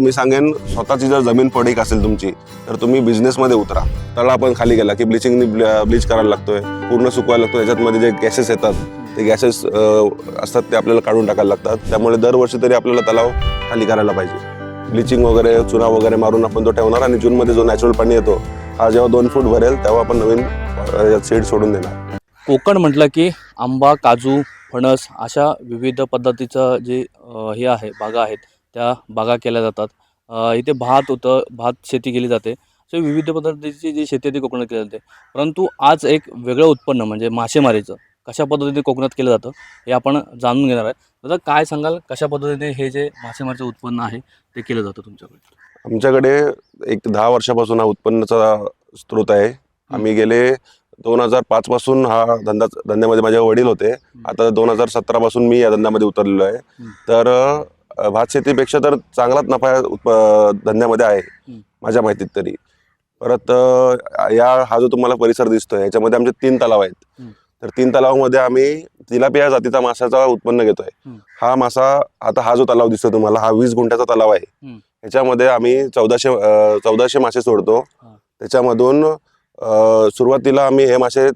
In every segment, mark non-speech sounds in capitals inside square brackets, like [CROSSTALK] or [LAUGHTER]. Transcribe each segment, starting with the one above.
मी सांगेन स्वतःची जर जमीन पडीक असेल तुमची तर तुम्ही बिझनेसमध्ये उतरा. तळा आपण खाली गेला की ब्लिचिंग ब्लीच करायला लागतोय. पूर्ण सुकवायला लागतो याच्यातमध्ये जे गॅसेस येतात ते गॅसेस असतात ते आपल्याला काढून टाकायला लागतात. त्यामुळे दरवर्षी तरी आपल्याला तलाव खाली करायला पाहिजे. ब्लिचिंग वगैरे चुना वगैरे मारून आपण तो ठेवणार आणि जूनमध्ये जो नॅचरल पाणी येतो हा जेव्हा दोन फूट भरेल तेव्हा आपण नवीन सीड सोडून देणार. कोकण म्हटलं की आंबा काजू फणस अशा विविध पद्धतीचं जे हे आहे बागा आहेत त्या बागा केल्या जातात. इथे भात होतं भात शेती केली जाते. असे विविध पद्धतीची जी शेती ती कोकणात केली जाते. परंतु आज एक वेगळं उत्पन्न म्हणजे मासेमारीचं. कशा पद्धतीने कोकणात केलं जातं हे आपण जाणून घेणार आहे. दादा काय सांगाल? कशा पद्धतीने हे जे मासेमारीचं उत्पन्न आहे ते केलं जातं तुमच्याकडे? आमच्याकडे एक दहा वर्षापासून हा उत्पन्नाचा स्रोत आहे. आम्ही गेले दोन हजार पाच पासून हा धंदा धंद्यामध्ये माझे वडील होते. आता दोन हजार सतरा पासून मी या धंद्यामध्ये उतरलेलो आहे. तर भात शेतीपेक्षा तर चांगलाच नफा धंद्यामध्ये आहे. माझ्या माहितीत तरी परत या हा जो तुम्हाला परिसर दिसतोय याच्यामध्ये आमचे तीन तलाव आहेत. तर तीन तलावामध्ये आम्ही तिलापिया जातीचा माशाचा उत्पन्न घेतोय. हा मासा आता हा जो तलाव दिसतोय तुम्हाला हा वीस गुंठ्याचा तलाव आहे हम्म. ह्याच्यामध्ये आम्ही चौदाशे चौदाशे मासे सोडतो. त्याच्यामधून सुरुवातीला आम्ही हे मासे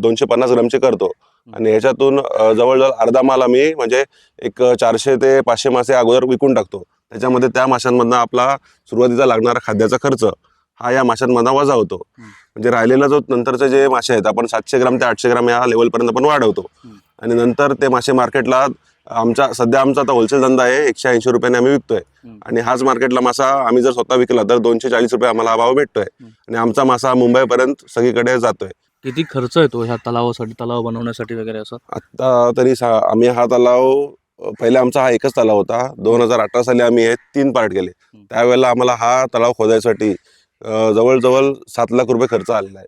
दोनशे पन्नास ग्रामचे करतो आणि ह्याच्यातून जवळजवळ अर्धा माल आम्ही म्हणजे एक चारशे ते पाचशे मासे अगोदर विकून टाकतो त्याच्यामध्ये त्या माशांमधनं आपला सुरुवातीचा लागणारा खाद्याचा खर्च हा या माशांमधनं वजा होतो. म्हणजे राहिलेला जो नंतरचे जे मासे आहेत आपण सातशे ग्राम ते आठशे ग्राम या लेवलपर्यंत आपण वाढवतो. आणि नंतर ते मासे मार्केटला आमचा सध्या आमचा आता होलसेल धंदा आहे एकशे ऐंशी रुपयाने आम्ही विकतोय. आणि हाच मार्केटला मासा आम्ही जर स्वतः विकला तर दोनशे चाळीस रुपये आम्हाला हा भाव भेटतोय. आणि आमचा मासा मुंबईपर्यंत सगळीकडे जातोय. किती खर्च येतो ह्या तलावासाठी तलाव बनवण्यासाठी वगैरे असं? आत्ता तरी आम्ही हा तलाव पहिले आमचा हा एकच तलाव होता. दोन हजार अठरा साली आम्ही हे तीन पार्ट केले. त्यावेळेला आम्हाला हा तलाव खोदायसाठी जवळजवळ सात लाख रुपये खर्च आलेला आहे.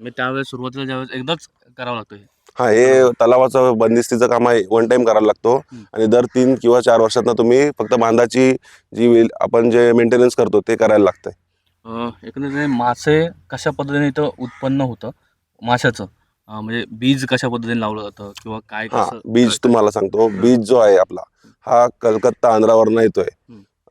मी त्यावेळेस सुरुवातीला ज्यावेळेस एकदाच करावं लागतं हे हा तलावाचं बंदिस्तीचं काम आहे. वन टाइम करायला लागतो. आणि दर तीन किंवा चार वर्षातनं तुम्ही फक्त बांधाची जी वेल- आपण जे मेंटेनन्स करतो ते करायला लागतंय. एकंदरीत मासे कशा पद्धतीने इथं उत्पन्न होतं? माशाचं. म्हणजे बीज कशा पद्धतीने लावलं जातं? किंवा काय हा बीज तुम्हाला सांगतो. बीज जो आहे आपला हा कलकत्ता आंध्रावरनं येतोय.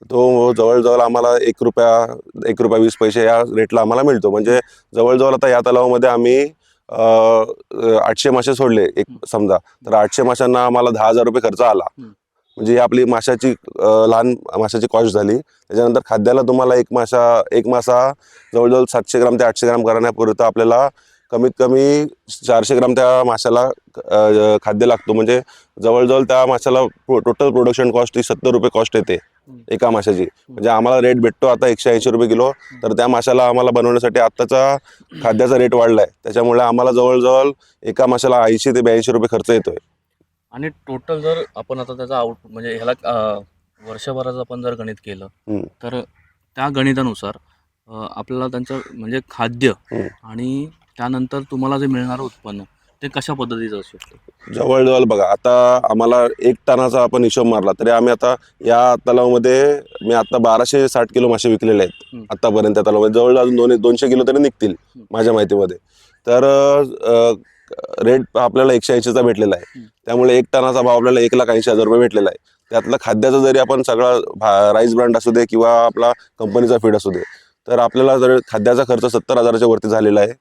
तो जवळजवळ आम्हाला एक रुपया एक रुपया वीस पैसे या रेटला आम्हाला मिळतो. म्हणजे जवळजवळ आता या तलावामध्ये आम्ही आठशे मासे सोडले एक. समजा तर आठशे माशांना आम्हाला दहा हजार रुपये खर्च आला. म्हणजे ही आपली माशाची लहान माशाची कॉस्ट झाली त्याच्यानंतर खाद्याला तुम्हाला एक मासा एक मासा जवळजवळ सातशे ग्राम ते आठशे ग्राम करण्यापुरतं आपल्याला कमीत कमी चारशे ग्राम त्या माशाला खाद्य लागतो. म्हणजे जवळजवळ त्या माशाला टोटल प्रोडक्शन कॉस्ट ही सत्तर रुपये कॉस्ट येते. एका माशाची. म्हणजे आम्हाला रेट भेटतो आता एकशे ऐंशी रुपये किलो. तर त्या माशाला आम्हाला बनवण्यासाठी आत्ताचा खाद्याचा रेट वाढलाय. त्याच्यामुळे आम्हाला जवळजवळ एका माशाला ऐंशी ते ब्याऐंशी रुपये खर्च येतोय. आणि टोटल जर आपण आता त्याचा आउट म्हणजे ह्याला वर्षभराचं आपण जर गणित केलं. तर त्या गणितानुसार आपल्याला त्यांचं म्हणजे खाद्य. आणि त्यानंतर तुम्हाला जे मिळणारं उत्पन्न ते कशा पद्धतीचं असू शकतं जवळजवळ बघा आता आम्हाला एक टनाचा आपण हिशोब मारला तरी आम्ही आता या तलावामध्ये मी आता बाराशे साठ किलो मासे विकलेले आहेत. आतापर्यंत त्या तलावामध्ये जवळ अजून दोन दोनशे किलो तरी निघतील. माझ्या माहितीमध्ये तर रेट आपल्याला एकशे ऐंशीचा भेटलेला आहे. त्यामुळे एक टनाचा भाव आपल्याला एक लाख ऐंशी हजार रुपये भेटलेला आहे त्यातलं खाद्याचं जरी आपण सगळा राईस ब्रँड असू दे किंवा आपला कंपनीचा फीड असू दे तर आपल्याला जर खाद्याचा खर्च सत्तर हजाराच्या वरती झालेला आहे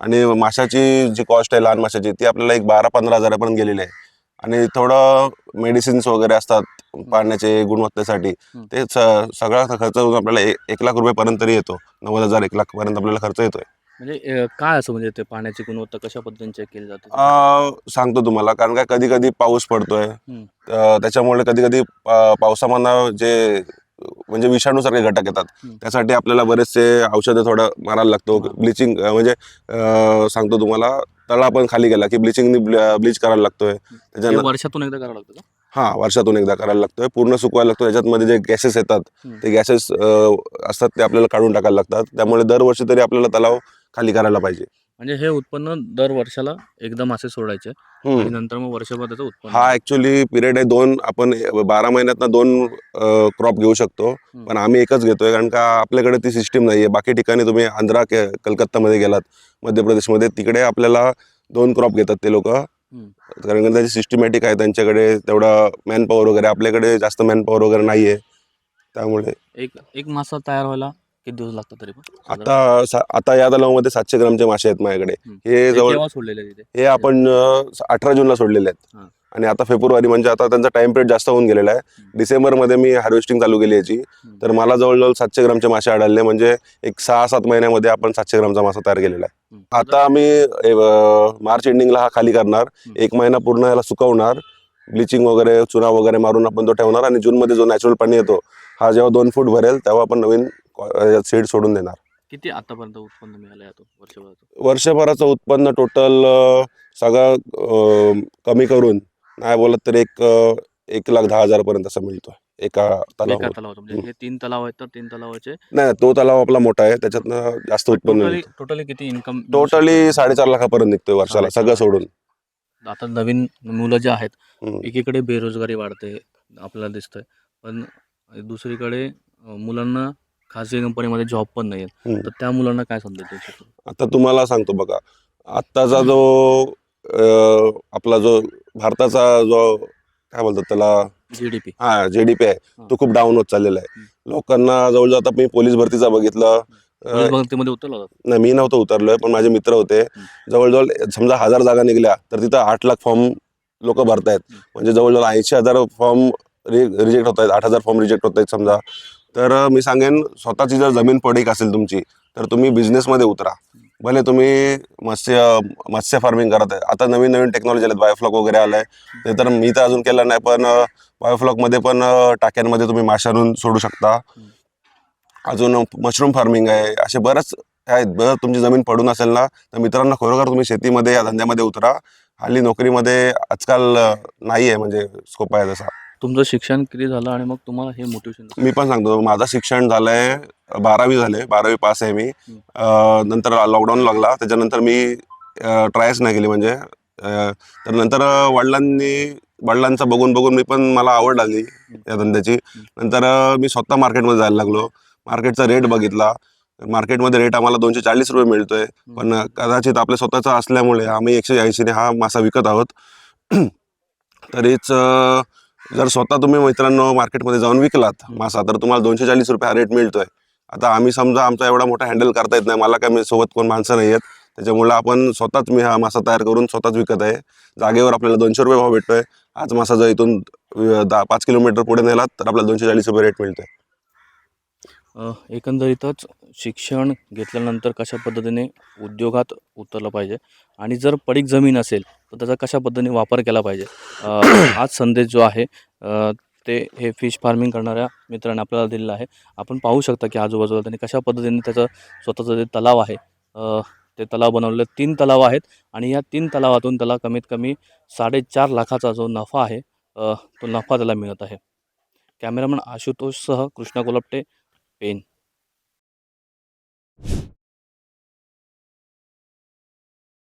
आणि माशाची जी कॉस्ट आहे लहान माशाची ती आपल्याला एक बारा पंधरा हजारापर्यंत गेलेली आहे. आणि थोडं मेडिसिन्स वगैरे असतात पाण्याचे गुणवत्तेसाठी. ते सगळा खर्च आपल्याला एक लाख रुपयेपर्यंत तरी येतो. नव्वद हजार एक लाख पर्यंत आपल्याला खर्च येतोय. म्हणजे काय असं म्हणजे ते पाण्याची गुणवत्ता कशा पद्धतीने चेक केली जाते? सांगतो तुम्हाला कारण काय कधी कधी पाऊस पडतोय. त्याच्यामुळे कधी कधी पावसामधनं जे म्हणजे विषाणूसारखे घटक येतात. त्यासाठी आपल्याला बरेचसे औषधं थोडं मारायला लागतो. ब्लिचिंग म्हणजे सांगतो तुम्हाला तळा पण खाली गेला की ब्लिचिंग ब्लीच करायला लागतोय. हे त्याच्यानं वर्षातून एकदा करावं लागतं हा वर्षातून एकदा करायला लागतोय. पूर्ण सुकवायला लागतो त्याच्यातमध्ये जे गॅसेस येतात. ते गॅसेस असतात ते आपल्याला काढून टाकायला लागतात. त्यामुळे दरवर्षी तरी आपल्याला तलाव खाली करायला पाहिजे. म्हणजे हे उत्पन्न दर वर्षाला एकदा मासे सोडायचे. आणि नंतर मग वर्षभर त्याचं उत्पन्न. हा ऍक्च्युली पिरियड आहे दोन आपण बारा महिन्यातनं दोन क्रॉप घेऊ शकतो. पण आम्ही एकच घेतोय कारण का आपल्याकडे ती सिस्टीम नाहीये. बाकी ठिकाणी तुम्ही आंध्रा कलकत्तामध्ये गेलात मध्य प्रदेशमध्ये तिकडे आपल्याला दोन क्रॉप घेतात ते लोक. कारण का त्याची सिस्टमॅटिक आहे त्यांच्याकडे तेवढा मॅन पॉवर वगैरे आपल्याकडे जास्त मॅन पॉवर वगैरे नाहीये. त्यामुळे एक एक मासा तयार व्हायला किती दिवस लागतात तरी पण? आता सा- आता या तलावामध्ये सातशे ग्रामचे मासे आहेत माझ्याकडे हम्म. हे जवळ केव्हा सोडलेले तिथे हे आपण अठरा जूनला सोडलेले आहेत हा. आणि आता फेब्रुवारी म्हणजे आता त्यांचा टाइम पिरियड जास्त होऊन गेलेला आहे हम्म. डिसेंबरमध्ये मी हार्वेस्टिंग चालू केली याची तर मला जवळजवळ सातशे ग्रामचे मासे आढळले म्हणजे एक सहा सात महिन्यामध्ये आपण सातशे ग्रामचा मासा तयार केलेला आहे हम्म. आता आम्ही अ, मार्च एंडिंगला हा खाली करणार हम्म. एक महिना पूर्ण याला सुकवणार ब्लिचिंग वगैरे चुना वगैरे मारून आपण तो ठेवणार आणि जूनमध्ये जो नॅचरल पाणी येतो हा जेव्हा दोन फूट भरेल तेव्हा आपण नवीन सीड सोडून देणार. किती आतापर्यंत उत्पन्न मिळालं यातून वर्षभराचं? वर्षभराचं उत्पन्न टोटल सगळं कमी करून नाही बोलत तर एक एक लाख दहा हजारपर्यंत असं मिळतो एका एका तलावाचं म्हणजे हे तीन तलाव आहेत तर तीन तलावाचे? नाही तो तलाव आपला मोठा आहे त्याच्यातनं जास्त उत्पन्न टोटली मिळतं टोटली किती इन्कम टोटली साडेचार लाखापर्यंत निघतोय वर्षाला सगळं. सोडून. आता नवीन मुलं जे आहेत हम्म. एकीकडे बेरोजगारी वाढते आपल्याला दिसतंय. पण दुसरीकडे अं, मुलांना खाजगी कंपनीमध्ये जॉब पण नाही आहेत. तर त्या मुलांना काय शकतो आता तुम्हाला सांगतो बघा आत्ताचा जो आपला जो भारताचा जो काय बोलतात त्याला? जी डी पी हा जे डी पी आहे. तो खूप डाऊन होत चाललेला आहे. लोकांना जवळजवळ आता मी पोलीस भरतीचा बघितलं. उतरला नाही मी नव्हतं उतरलोय पण माझे मित्र होते. जवळजवळ समजा हजार जागा निघल्या तर तिथं आठ लाख फॉर्म लोक भरतायत. म्हणजे जवळजवळ ऐंशी हजार फॉर्म रिजेक्ट होत आहेत आठ हजार फॉर्म रिजेक्ट होत आहेत समजा. तर मी सांगेन स्वतःची जर जमीन पडीक असेल तुमची तर तुम्ही बिझनेसमध्ये उतरा. भले तुम्ही मत्स्य मत्स्य फार्मिंग करत आहे. आता नवीन नवीन टेक्नॉलॉजी आल्यात बायोफ्लॉक वगैरे आलंय. ते तर मी तर अजून केलं नाही पण बायोफ्लॉकमध्ये पण टाक्यांमध्ये तुम्ही मासे आणून सोडू शकता. अजून मशरूम फार्मिंग आहे. असे बरेच आहेत. बरं तुमची जमीन पडून असेल ना तर मित्रांनो खरोखर तुम्ही शेतीमध्ये या धंद्यामध्ये उतरा. हल्ली नोकरीमध्ये आजकाल नाही आहे म्हणजे स्कोप आहे तसा. तुमचं शिक्षण किती झालं आणि मग तुम्हाला हे मोटिवेशन मी पण सांगतो माझं शिक्षण झालंय बारावी झाले बारावी पास आहे मी. अं, नंतर लॉकडाऊन लागला त्याच्यानंतर मी ट्रायच नाही केली म्हणजे अं, तर नंतर वडिलांनी वडिलांचं बघून बघून मी पण मला आवड लागली या धंद्याची. नंतर अं, मी स्वतः मार्केटमध्ये जायला लागलो. मार्केटचा रेट बघितला. मार्केटमध्ये रेट आम्हाला दोनशे चाळीस रुपये मिळतोय. पण कदाचित आपल्या स्वतःचा असल्यामुळे आम्ही एकशे ऐंशीने हा मासा विकत आहोत. [CLEARS THROAT] तरीच अं, जर स्वतः तुम्ही मित्रांनो मार्केटमध्ये जाऊन विकलात मासा तर तुम्हाला दोनशे चाळीस रुपये हा रेट मिळतोय. आता आम्ही समजा आमचा एवढा मोठा हँडल करता येत नाही मला काय मी सोबत कोण माणसं नाही आहेत. त्याच्यामुळे आपण स्वतःच मी हा मासा तयार करून स्वतःच विकत आहे. जागेवर आपल्याला दोनशे रुपये भाव भेटतोय. आज मासा जर इथून दहा पाच किलोमीटर पुढे नेलात तर आपल्याला दोनशे चाळीस रुपये रेट मिळतोय. एकंदरीतच शिक्षण घेतल्यानंतर कशा पद्धतीने उद्योगात उतरलं पाहिजे? आणि जर पडीक जमीन असेल तर त्याचा कशा पद्धतीने वापर केला पाहिजे? आज हाच संदेश जो आहे ते हे फिश फार्मिंग करणाऱ्या मित्राने आपल्याला दिलेला आहे. आपण पाहू शकता की आजूबाजूला त्यांनी कशा पद्धतीने त्याचं स्वतःचं जे तलाव आहे ते तलाव बनवलेले तीन तलाव आहेत आणि या तीन तलावातून त्याला कमीत कमी साडेचार लाखाचा जो नफा आहे तो नफा त्याला मिळत आहे. कॅमेरामन आशुतोषसह कृष्णा कोलपटे पेन.